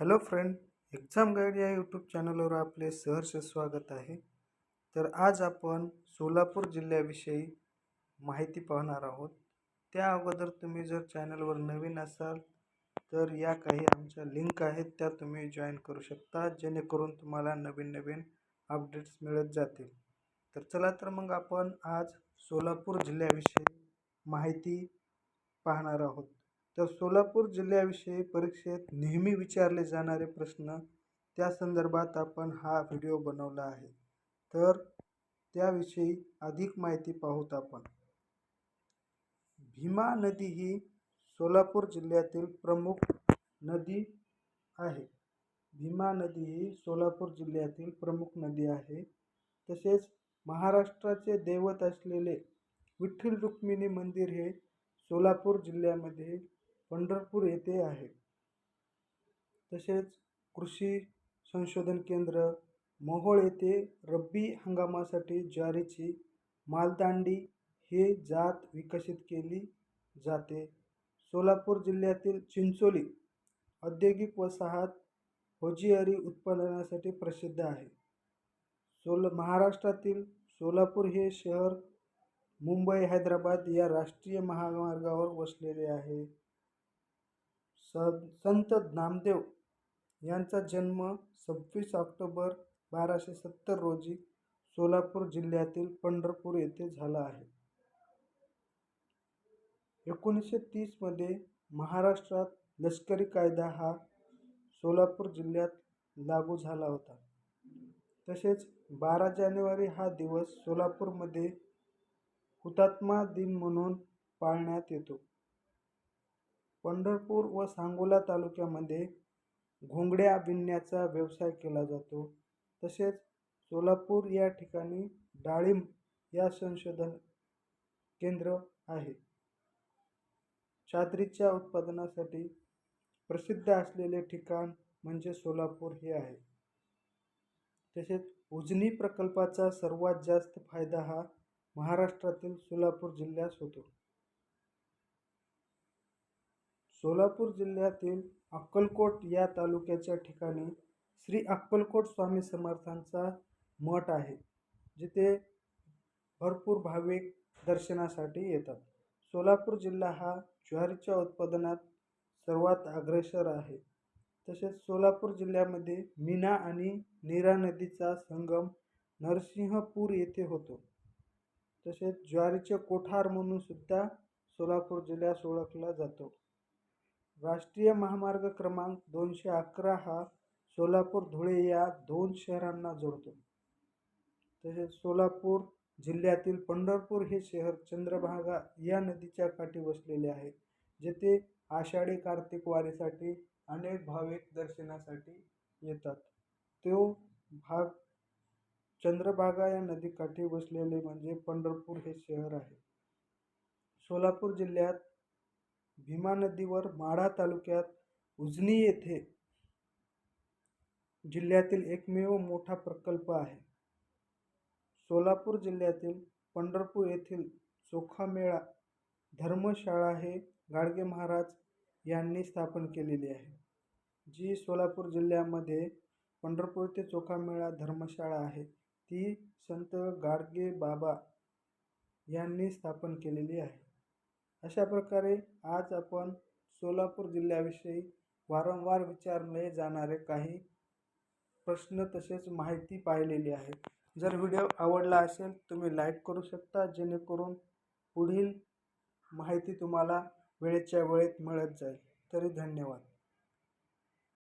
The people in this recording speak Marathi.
हॅलो फ्रेंड एक्झाम गाईड या यूट्यूब चॅनलवर आपले सहर्ष स्वागत आहे. तर आज आपण सोलापूर जिल्ह्याविषयी माहिती पाहणार आहोत. त्या अगोदर तुम्ही जर चॅनलवर नवीन असाल तर या काही आमच्या लिंक आहेत त्या तुम्ही जॉईन करू शकता जेणेकरून तुम्हाला नवीन नवीन अपडेट्स मिळत जातील. तर चला तर मग आपण आज सोलापूर जिल्ह्याविषयी माहिती पाहणार आहोत. तर सोलापूर जिल्ह्याविषयी परीक्षेत नेहमी विचारले जाणारे प्रश्न त्या संदर्भात आपण हा व्हिडिओ बनवला आहे. तर त्याविषयी अधिक माहिती पाहूत आपण. भीमा नदी ही सोलापूर जिल्ह्यातील प्रमुख नदी आहे. भीमा नदी ही सोलापूर जिल्ह्यातील प्रमुख नदी आहे. तसेच महाराष्ट्राचे दैवत असलेले विठ्ठल रुक्मिणी मंदिर हे सोलापूर जिल्ह्यामध्ये पंढरपूर येथे आहे. तसेच कृषी संशोधन केंद्र मोहोळ येथे रब्बी हंगामासाठी ज्वारीची मालदांडी हे जात विकसित केली जाते. सोलापूर जिल्ह्यातील चिंचोली औद्योगिक वसाहत होजिअरी उत्पादनासाठी प्रसिद्ध आहे. सोल महाराष्ट्रातील सोलापूर हे शहर मुंबई हैदराबाद या राष्ट्रीय महामार्गावर वसलेले आहे. स संत नामदेव यांचा जन्म सव्वीस ऑक्टोबर बाराशे सत्तर रोजी सोलापूर जिल्ह्यातील पंढरपूर येथे झाला आहे. एकोणीसशे तीसमध्ये महाराष्ट्रात लष्करी कायदा हा सोलापूर जिल्ह्यात लागू झाला होता. तसेच बारा जानेवारी हा दिवस सोलापूरमध्ये हुतात्मा दिन म्हणून पाळण्यात येतो. पंढरपूर व सांगोला तालुक्यामध्ये घोंगड्या विणण्याचा व्यवसाय केला जातो. तसेच सोलापूर या ठिकाणी डाळिंब या संशोधन केंद्र आहे. चादरीच्या उत्पादनासाठी प्रसिद्ध असलेले ठिकाण म्हणजे सोलापूर हे आहे. तसेच उजनी प्रकल्पाचा सर्वात जास्त फायदा हा महाराष्ट्रातील सोलापूर जिल्ह्यास होतो. सोलापूर जिल्ह्यातील अक्कलकोट या तालुक्याच्या ठिकाणी श्री अक्कलकोट स्वामी समर्थांचा मठ आहे जिथे भरपूर भाविक दर्शनासाठी येतात. सोलापूर जिल्हा हा ज्वारीच्या उत्पादनात सर्वात अग्रेसर आहे. तसेच सोलापूर जिल्ह्यामध्ये मीना आणि नीरा नदीचा संगम नरसिंहपूर येथे होतो. तसेच ज्वारीचे कोठार म्हणून सुद्धा सोलापूर जिल्ह्यास ओळखला जातो. राष्ट्रीय महामार्ग क्रमांक दोनशे अकरा हा सोलापूर धुळे या दोन शहरांना जोडतो. तसेच सोलापूर जिल्ह्यातील पंढरपूर हे शहर चंद्रभागा या नदीच्या काठी वसलेले आहे जेथे आषाढी कार्तिक वारीसाठी अनेक भाविक दर्शनासाठी येतात. तो भाग चंद्रभागा या नदीकाठी वसलेले म्हणजे पंढरपूर हे शहर आहे. सोलापूर जिल्ह्यात भीमा नदीवर माढा तालुक्यात उजनी येथे जिल्ह्यातील एकमेव मोठा प्रकल्प आहे. सोलापूर जिल्ह्यातील पंढरपूर येथील चोखामेळा धर्मशाळा हे गाडगे महाराज यांनी स्थापन केलेली आहे. जी सोलापूर जिल्ह्यामध्ये पंढरपूर ते चोखामेळा धर्मशाळा आहे ती संत गाडगे बाबा यांनी स्थापन केलेली आहे. अशा प्रकारे आज आपण सोलापूर जिल्ह्याविषयी वारंवार विचारले जाणारे काही प्रश्न तसेच माहिती पाहिलेली आहे. जर व्हिडिओ आवडला असेल तुम्ही लाईक करू शकता जेणेकरून पुढील माहिती तुम्हाला वेळेच्या वेळेत मिळत जाईल. तरी धन्यवाद.